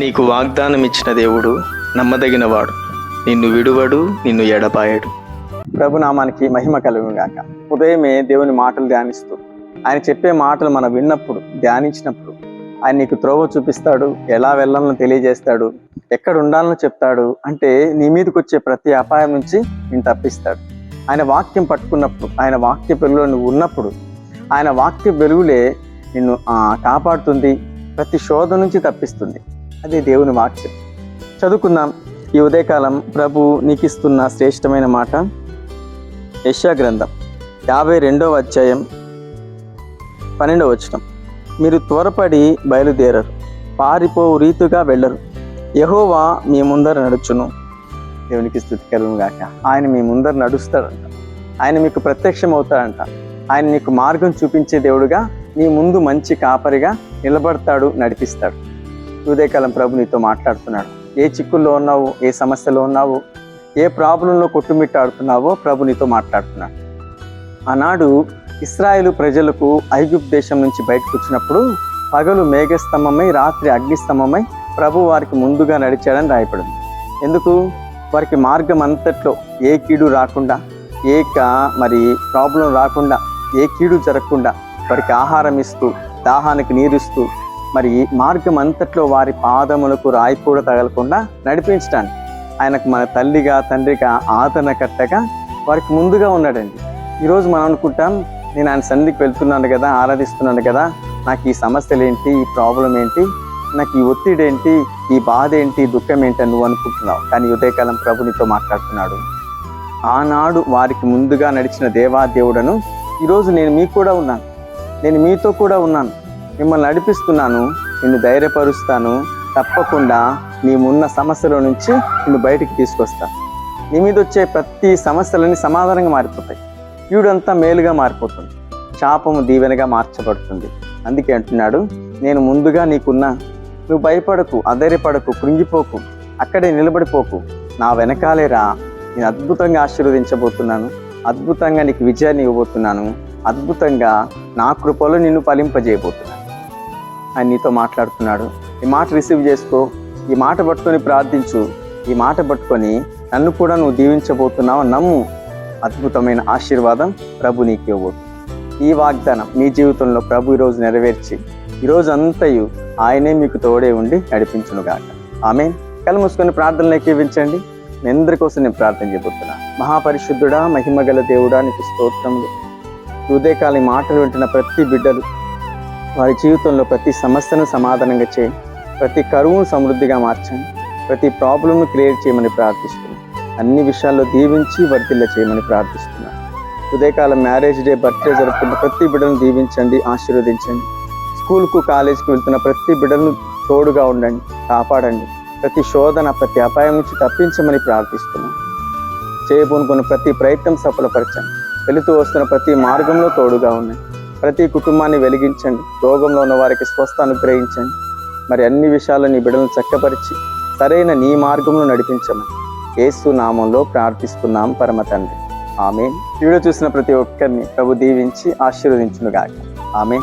నీకు వాగ్దానం ఇచ్చిన దేవుడు నమ్మదగినవాడు. నిన్ను విడువడు నిన్ను ఎడపాయడు ప్రభునామానికి మహిమ కలుగుగాక ఉదయమే దేవుని మాటలు ధ్యానిస్తూ ఆయన చెప్పే మాటలు మనం విన్నప్పుడు ధ్యానించినప్పుడు ఆయన నీకు త్రోవ చూపిస్తాడు ఎలా వెళ్ళాలని తెలియజేస్తాడు ఎక్కడ ఉండాలని చెప్తాడు అంటే నీ మీదకి వచ్చే ప్రతి అపాయం నుంచి నేను తప్పిస్తాడు. ఆయన వాక్యం పట్టుకున్నప్పుడు ఆయన వాక్య వెలుగులో నువ్వు ఉన్నప్పుడు ఆయన వాక్య వెలుగులే నిన్ను కాపాడుతుంది ప్రతి శోధ నుంచి తప్పిస్తుంది. అదే దేవుని వాక్యం. చదువుకుందాం. ఈ ఉదయకాలం ప్రభు నీకు ఇస్తున్న శ్రేష్టమైన మాట. యశా గ్రంథం యాభై రెండవ అధ్యాయం పన్నెండవ వచనం. మీరు త్వరపడి బయలుదేరరు. పారిపోవు రీతిగా వెళ్ళరు. యహోవా మీ ముందర నడుచును. దేవునికి స్థుతి కలుగుగాక ఆయన మీ ముందర నడుస్తాడంట. ఆయన మీకు ప్రత్యక్షం అవుతాడంట ఆయన నీకు మార్గం చూపించే దేవుడుగా నీ ముందు మంచి కాపరిగా నిలబడతాడు నడిపిస్తాడు. ఉదయకాలం ప్రభు నీతో మాట్లాడుతున్నాడు. ఏ చిక్కుల్లో ఉన్నావు? ఏ సమస్యలో ఉన్నావు? ఏ ప్రాబ్లంలో కొట్టుమిట్టాడుతున్నావో ప్రభు నీతో మాట్లాడుతున్నాడు. ఆనాడు ఇస్రాయేలు ప్రజలకు ఐగుప్ దేశం నుంచి బయటకు వచ్చినప్పుడు పగలు మేఘస్తంభమై రాత్రి అగ్నిస్తంభమై ప్రభు వారికి ముందుగా నడిచాడని రాయపడింది ఎందుకు? వారికి మార్గం అంతట్లో ఏ కీడు రాకుండా ఏక మరి ప్రాబ్లం రాకుండా ఏ కీడు జరగకుండా వారికి ఆహారం ఇస్తూ దాహానికి నీరుస్తూ మరి మార్గం అంతట్లో వారి పాదములకు రాయి కూడా తగలకుండా నడిపించడానికి ఆయనకు మన తల్లిగా తండ్రిగా ఆదరణకర్తగా వారికి ముందుగా ఉన్నాడండి. ఈరోజు మనం అనుకుంటాం నేను ఆయన సన్నిధికి వెళ్తున్నాను కదా ఆరాధిస్తున్నాను కదా నాకు ఈ సమస్యలు ఏంటి ఈ ప్రాబ్లం ఏంటి నాకు ఈ ఒత్తిడి ఏంటి ఈ బాధ ఏంటి దుఃఖం ఏంటి అని నువ్వు అనుకుంటున్నావు. కానీ ఉదయకాలం ప్రభు నీతో మాట్లాడుతున్నాడు. ఆనాడు వారికి ముందుగా నడిచిన దేవాదేవుడను ఈరోజు నేను మీకు కూడా ఉన్నాను. నేను మీతో కూడా ఉన్నాను. మిమ్మల్ని నడిపిస్తున్నాను నిన్ను ధైర్యపరుస్తాను. తప్పకుండా నీమున్న సమస్యల నుంచి నిన్ను బయటికి తీసుకొస్తాను నీ మీద వచ్చే ప్రతి సమస్యలని సమాధానంగా మారిపోతాయి. వీడంతా మేలుగా మారిపోతుంది. శాపము దీవెనగా మార్చబడుతుంది. అందుకే అంటున్నాడు నేను ముందుగా నీకున్నా నువ్వు భయపడకు అధైర్యపడకు కృంగిపోకు అక్కడే నిలబడిపోకు. నా వెనకాలేరా నేను అద్భుతంగా ఆశీర్వదించబోతున్నాను. అద్భుతంగా నీకు విజయాన్ని ఇవ్వబోతున్నాను. అద్భుతంగా నా కృపలో నిన్ను ఫలింపజేయబోతున్నాను. ఆయన నీతో మాట్లాడుతున్నాడు. ఈ మాట రిసీవ్ చేసుకో. ఈ మాట పట్టుకొని ప్రార్థించు. ఈ మాట పట్టుకొని నన్ను కూడా నువ్వు దీవించబోతున్నావు నమ్ము. అద్భుతమైన ఆశీర్వాదం ప్రభు నీకు ఇవ్వబోతుంది ఈ వాగ్దానం మీ జీవితంలో ప్రభు ఈరోజు నెరవేర్చి ఈరోజు అంతయు ఆయనే మీకు తోడే ఉండి నడిపించునుగాక ఆమె కళ్ళు మూసుకొని ప్రార్థనలు ఎక్కివించండి మీ అందరి కోసం నేను ప్రార్థన చేయబోతున్నా. మహాపరిశుద్ధుడా మహిమగల దేవుడా నీకు స్తోత్రములు. ఈ మాటలు వింటున్న ప్రతి బిడ్డలు వారి జీవితంలో ప్రతి సమస్యను సమాధానంగా చేయండి ప్రతి కరువును సమృద్ధిగా మార్చండి ప్రతి ప్రాబ్లంను క్రియేట్ చేయమని ప్రార్థిస్తున్నాను అన్ని విషయాల్లో దీవించి వర్తిల్ల చేయమని ప్రార్థిస్తున్నాను ఉదయకాలం మ్యారేజ్ డే బర్త్డే జరుపుకున్న ప్రతి బిడ్డను దీవించండి ఆశీర్వదించండి. స్కూల్కు కాలేజీకి వెళ్తున్న ప్రతి బిడ్డను తోడుగా ఉండండి కాపాడండి. ప్రతి శోధన ప్రతి అపాయం నుంచి తప్పించమని ప్రార్థిస్తున్నాను చేయబోనుకున్న ప్రతి ప్రయత్నం సఫలపరచండి. వెళుతూ వస్తున్న ప్రతి మార్గంలో తోడుగా ఉండండి. ప్రతి కుటుంబాన్ని వెలిగించండి. రోగంలో ఉన్న వారికి స్వస్థ అనుగ్రహించండి. మరి అన్ని విషయాలు నీ బిడ్డలను చక్కపరిచి సరైన నీ మార్గంలో నడిపించమని యేసు నామంలో ప్రార్థిస్తున్నాం పరమ తండ్రి. ఆమె వీడియో చూసిన ప్రతి ఒక్కరిని ప్రభు దీవించి ఆశీర్వదించునుగాక. ఆమె